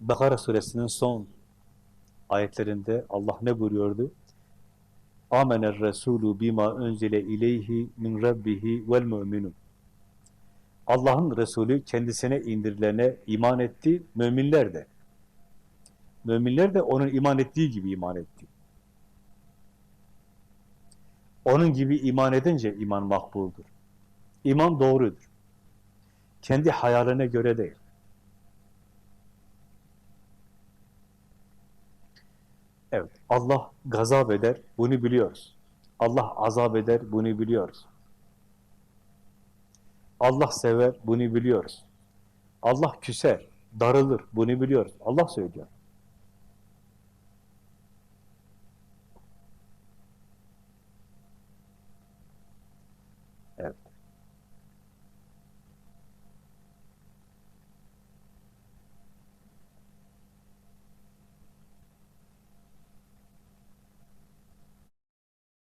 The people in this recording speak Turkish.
Bakara suresinin son ayetlerinde Allah ne buyuruyordu? Amener Resulü bima önzile ileyhi min rabbihi vel müminun. Allah'ın Resulü kendisine indirilene iman etti, müminler de. Müminler de onun iman ettiği gibi iman etti. Onun gibi iman edince iman makbuldur. İman doğrudur. Kendi hayaline göre değil. Evet, Allah gazap eder, bunu biliyoruz. Allah azap eder, bunu biliyoruz. Allah sever, bunu biliyoruz. Allah küser, darılır, bunu biliyoruz. Allah söylüyor. Evet.